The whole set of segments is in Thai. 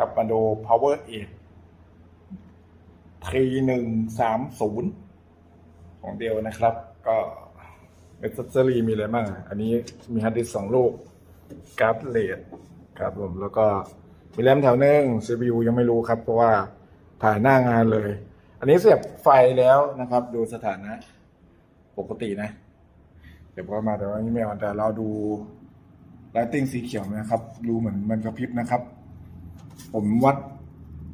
ครับมาดู power 8ทีหนึ่งสามศูนย์ของเดียวนะครับ ก็เอเซอรี่มีอะไรบ้างอันนี้มีฮาร์ดดิสก์สองลูกการ์ดเลดครับผม แล้วก็มีแรมแถวหนึ่ง CPU ยังไม่รู้ครับ เพราะว่าถ่ายหน้างานเลย อันนี้เสียบไฟแล้วนะครับ ดูสถานะ ปกตินะเดี๋ยวพอมาแต่ว่านี่ไม่ออนแต่เราดูไลติ้งสีเขียวนะครับ ดูเหมือนมันกระพริบนะครับ ผมวัด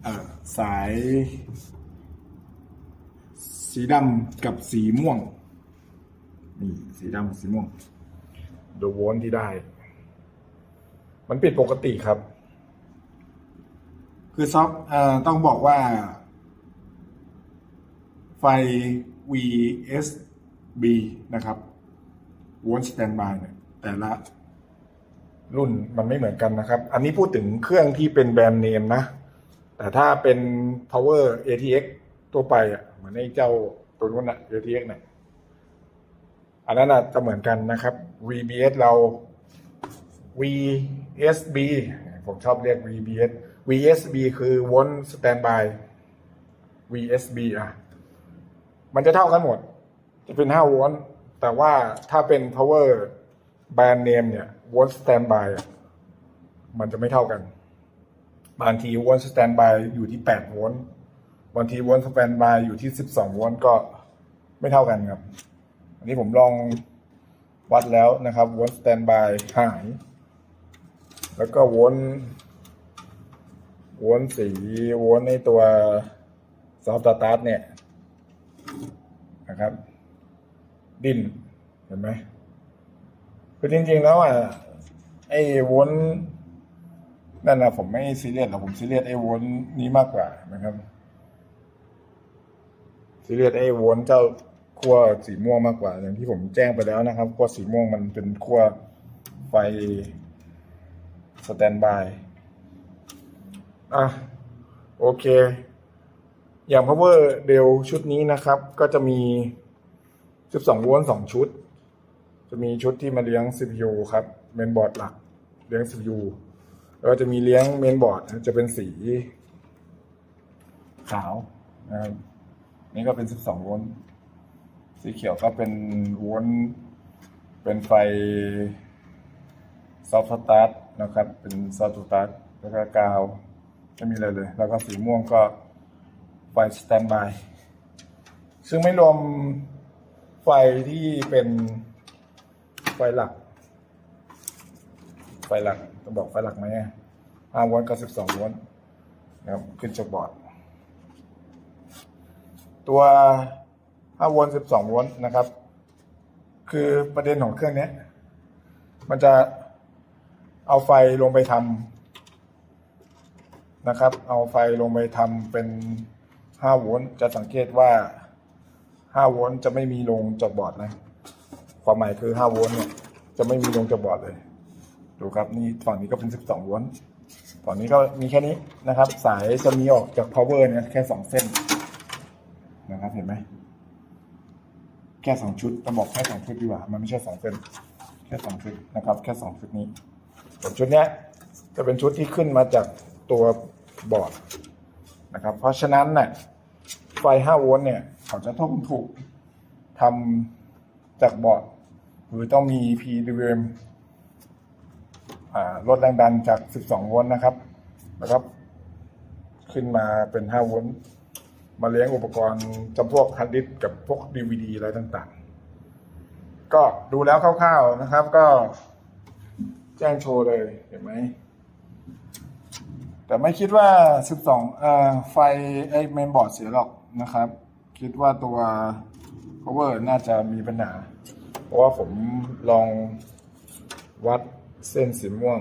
เอ่อสาย สีดำกับสีม่วง นี่สีดำกับสีม่วงดูโวลต์ที่ได้ มันผิดปกติครับ คือซอฟต์เอ่อต้องบอกว่า ไฟ VSB นะครับโวลต์สแตนบายเนี่ยแต่ละ รุ่นมันไม่เหมือนกันนะครับ อันนี้พูดถึงเครื่องที่เป็นแบรนด์เนมนะ แต่ถ้าเป็น power ATX ตัวไปอะเหมือนไอ้เจ้าตัวนู้นอะ ATX เนี่ยอันนั้นอะจะเหมือนกันนะครับ VBS เรา VSB ผมชอบเรียก VBS VSB คือ Volt Standby VSB อะ มันจะเท่ากันหมด จะเป็น 5 โวลต์แต่ว่าถ้าเป็น power แบรนด์เนมเนี่ยโวลต์ standby อะมันจะไม่เท่ากัน บางทีโวลต์ standby อยู่ที่8โวลต์บางทีโวลต์ standby อยู่ที่12โวลต์ก็ไม่เท่ากันครับ อันนี้ผมลองวัดแล้วนะครับโวลต์ standby หาย แล้วก็โวลต์โวลต์สีโวลต์ในตัว soft start เนี่ยนะครับ ดิ้นเห็นไหม คือจริง ๆ แล้วอะไอ้วลต์นั่นนะผมไม่ซีเรียสหรอกผมซีเรียสไอ้วลต์นี้มากกว่านะครับซีเรียสไอ้วลต์เจ้าขั้วสีม่วงมากกว่า อย่างที่ผมแจ้งไปแล้วนะครับขั้วสีม่วงมันเป็นขั้วไฟสแตนบายอะโอเค อย่าง power d e l ชุดนี้นะครับ ก็จะมี 12 โวลต์2ชุด จะมีชุดที่มาเลี้ยง CPU ครับเมนบอร์ดหลักเลี้ยง CPU แล้วก็จะมีเลี้ยงเมนบอร์ดจะเป็นสี ขาวนะครับนี่ก็เป็น 12 โวลต์สีเขียวก็เป็นโวลต์เป็นไฟซอฟต์สตาร์ทนะครับ เป็นซอฟต์สตาร์ทแล้วก็กาวไม่มีอะไรเลย แล้วก็สีม่วงก็ไฟสแตนบาย ซึ่งไม่รวมไฟที่เป็น ไฟหลัก ไฟหลักจะบอกไฟหลักไหมห้าโวลต์กับสิบสองโวลต์นะครับขึ้นจากบอร์ด ตัวห้าโวลต์สิบสองโวลต์นะครับ คือประเด็นของเครื่องนี้มันจะเอาไฟลงไปทำนะครับ เอาไฟลงไปทำเป็นห้าโวลต์จะสังเกตว่า5โวลต์จะไม่มีลงจากบอร์ดนะ ความหมายคือ5โวลต์เนี่ยจะไม่มีลงจากบอร์ดเลย ดูครับนี่ฝั่งนี้ก็เป็น 12โวลต์ฝั่งนี้ก็มีแค่นี้นะครับ สายจะมีออกจาก power เนี่ยแค่ 2 เส้นนะครับเห็นไหมแค่ 2 ชุดต้องบอกแค่ 2 ชุดดีกว่า มันไม่ใช่ 2 เส้นแค่ 2 ชุดนะครับ แค่ 2 ชุดนี้ส่วนชุดเนี้ยจะเป็นชุดที่ขึ้นมาจากตัวบอร์ดนะครับ เพราะฉะนั้นเนี่ยไฟ 5 โวลต์เนี่ย เขาจะต้องถูกทำจากบอร์ด หรือต้องมี PWM อ่าลดแรงดันจาก 12 โวลต์นะครับแล้วก็ขึ้นมาเป็น 5 โวลต์ มาเลี้ยงอุปกรณ์จำพวกฮาร์ดดิสก์กับพวก DVD อะไรต่างๆ ก็ดูแล้วคร่าวๆนะครับ ก็แจ้งโชว์เลยเห็นไหม แต่ไม่คิดว่า 12เอ่อไฟไอ้เมนบอร์ดเสียหรอกนะครับ คิดว่าตัว power น่าจะมีปัญหา ราะว่าผมลองวัดเส้นสีม่วง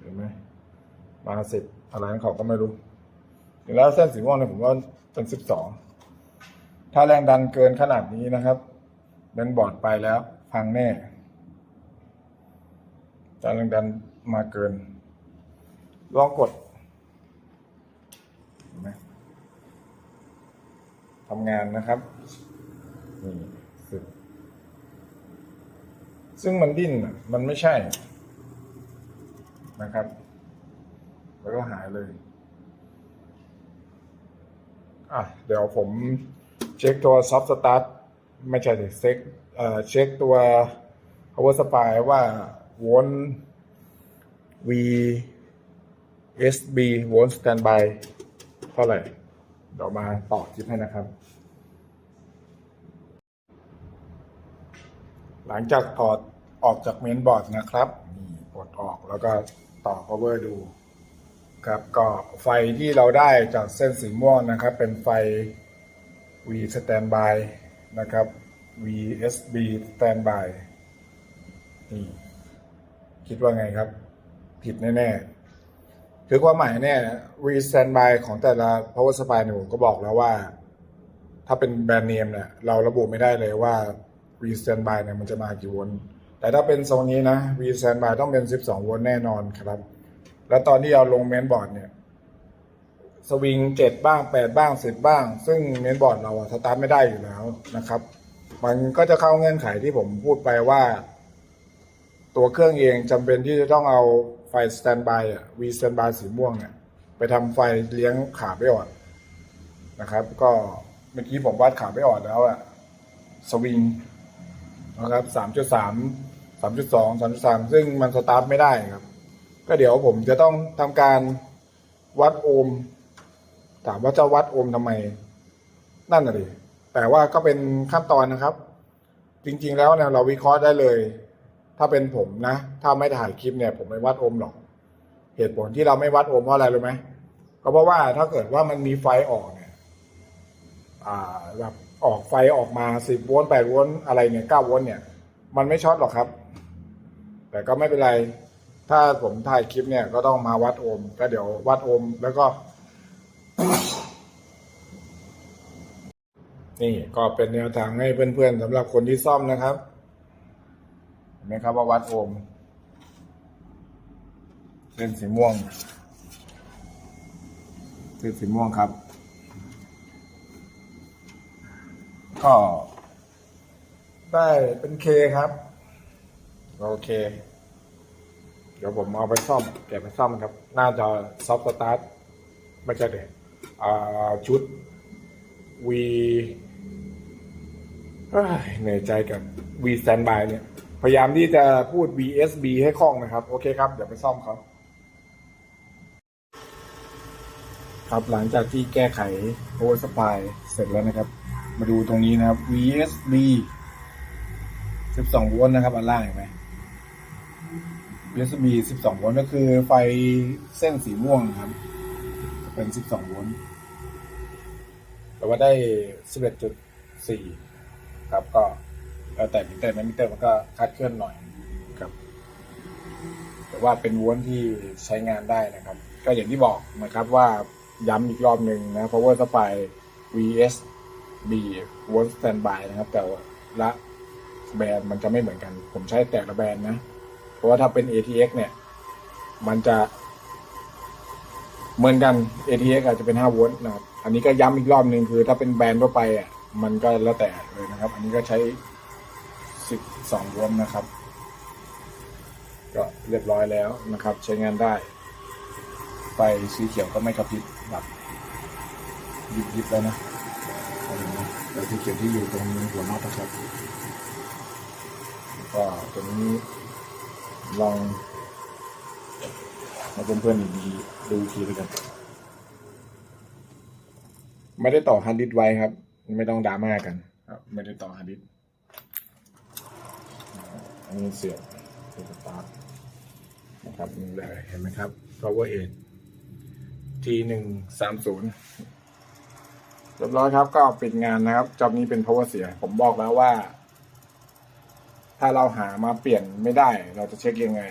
เห็นไหมมาสิบอะไรของเขาก็ไม่รู้ถึงแล้วเส้นสีม่วงเนี่ยผมว่าเป็นสิบสองถ้าแรงดันเกินขนาดนี้นะครับเมนบอร์ดไปแล้วพังแน่ถ้าแรงดันมาเกิน ลองกดเห็นไหมทำงานนะครับนี่ ซึ่งมันดิ้นมันไม่ใช่นะครับ แล้วก็หายเลย อะ เดี๋ยวผมเช็คตัว soft start ไม่ใช่ดิเช็คเอ่อเช็คตัว power supply ว่าโวลต์ V SB โวลต์ standby เท่าไหร่ เดี๋ยวมาต่อคลิปให้นะครับ หลังจากถอดออกจากเมนบอร์ดนะครับนี่ปลดออกแล้วก็ต่อ power ดูครับก็ไฟที่เราได้จากเส้นสีม่วงนะครับ เป็นไฟ V standby นะครับ VSB standby นี่คิดว่าไงครับ ผิดแน่ๆคือความหมายเนี่ย V standby ของแต่ละ power supply เนี่ยผมก็บอกแล้วว่า ถ้าเป็นแบรนด์เนมเนี่ยเราระบุไม่ได้เลยว่า V standby เนี่ยมันจะมากี่โวลต์แต่ถ้าเป็นทรงนี้นะ V standby ต้องเป็น 12 โวลต์แน่นอนครับ แล้วตอนที่เอาลงเมนบอร์ดเนี่ยสวิงเจ็ดบ้างแปดบ้างสิบบ้าง ซึ่งเมนบอร์ดเราอะสตาร์ทไม่ได้อยู่แล้วนะครับ มันก็จะเข้าเงื่อนไขที่ผมพูดไปว่า ตัวเครื่องเองจำเป็นที่จะต้องเอาไฟสแตนบายอะวีสแตนบายสีม่วงเนี่ย ไปทำไฟเลี้ยงขาไม่อ่อนนะครับ ก็เมื่อกี้ผมวัดขาไม่อ่อนแล้วอะสวิง นะครับสามจุดสามสามจุดสองสามจุดสามซึ่งมันสตาร์ทไม่ได้ครับ ก็เดี๋ยวผมจะต้องทำการวัดโอห์มถามว่าจะวัดโอห์มทำไม นั่นน่ะดิแต่ว่าก็เป็นขั้นตอนนะครับ จริง ๆ แล้วเนี่ยเราวิเคราะห์ได้เลย ถ้าเป็นผมนะ ถ้าไม่ถ่ายคลิปเนี่ย ผมไม่วัดโอห์มหรอก เหตุผลที่เราไม่วัดโอห์มเพราะอะไรรู้ไหมก็เพราะว่าถ้าเกิดว่ามันมีไฟออกเนี่ย อ่าแบบ ออกไฟออกมาสิบโวลต์แปดโวลต์อะไรเนี่ยเก้าโวลต์เนี่ย มันไม่ช็อตหรอกครับ แต่ก็ไม่เป็นไร ถ้าผมถ่ายคลิปเนี่ยก็ต้องมาวัดโอห์มก็เดี๋ยววัดโอห์มแล้วก็ นี่ก็เป็นแนวทางให้เพื่อนๆสำหรับคนที่ซ่อมนะครับ เห็นไหมครับว่าวัดโอห์มเส้นสีม่วงเส้นสีม่วงครับ ก็ได้เป็นเคครับ โอเค เดี๋ยวผมเอาไปซ่อมเก็บไปซ่อมครับ น่าจะซอฟต์สตาร์ทไม่ใช่เด็อ่าชุด V เอ้ยเหนื่อยใจกับ V standby เนี่ย พยายามที่จะพูด VSB ให้คล่องนะครับ โอเคครับ เดี๋ยวไปซ่อมเขาครับหลังจากที่แก้ไข power supply เสร็จแล้วนะครับ มาดูตรงนี้นะครับ VSB 12 โวลต์นะครับอันล่างเห็นไหม USB 12 โวลต์ก็คือไฟเส้นสีม่วงครับ เป็น 12 โวลต์แต่ว่าได้ 11.4 ครับก็แล้วแต่มิเตอร์นะมิเตอร์มันก็คาดเคลื่อนหน่อยครับ แต่ว่าเป็นโวลต์ที่ใช้งานได้นะครับ ก็อย่างที่บอกนะครับว่าย้ำอีกรอบหนึ่งนะ power supply vs โวลต์ standby นะครับ แต่ละแบรนด์มันจะไม่เหมือนกัน ผมใช้แต่ละแบรนด์นะ เพราะว่าถ้าเป็น ATX เนี่ย มันจะ เหมือนกัน ATX อาจจะเป็น5โวลต์นะครับ อันนี้ก็ย้ำอีกรอบหนึ่งคือ ถ้าเป็นแบรนด์ทั่วไปอะ มันก็แล้วแต่เลยนะครับ อันนี้ก็ใช้ 12โวลต์นะครับ ก็เรียบร้อยแล้วนะครับ ใช้งานได้ ไฟสีเขียวก็ไม่กระพริบแบบยิบยิบๆแล้วนะ เอาเลยนะแต่สีเขียวที่อยู่ตรงหัวน็อตนะครับแล้วก็ตรงนี้ลองมาเพื่อนๆดีดูอีกทีด้วยกันไม่ได้ต่อฮาร์ดดิสไว้ครับ ไม่ต้องดราม่ากัน ครับ ไม่ได้ต่อฮาร์ดดิสอันนี้เสียบเสียบสตาร์ทนะครับนี่เลยเห็นไหมครับ power 8 t หนึ่งสามศูนย์ เรียบร้อยครับก็ปิดงานนะครับจอบนี้เป็น power เสีย ผมบอกแล้วว่า ถ้าเราหามาเปลี่ยนไม่ได้ เราจะเช็คยังไง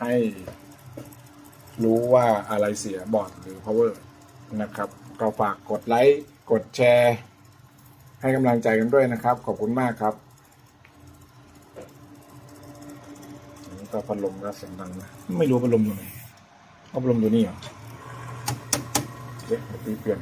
ให้รู้ว่าอะไรเสียบอร์ดหรือ power นะครับ ก็ฝากกดไลค์ กดแชร์ ให้กำลังใจกันด้วยนะครับ ขอบคุณมากครับนนี้ก็พัดลมก็เสียงดังนะไม่รู้พัดลมอยู่ไหนเอาพัดลมอยู่นี่เหรอเดี๋ยวเปลี่ยน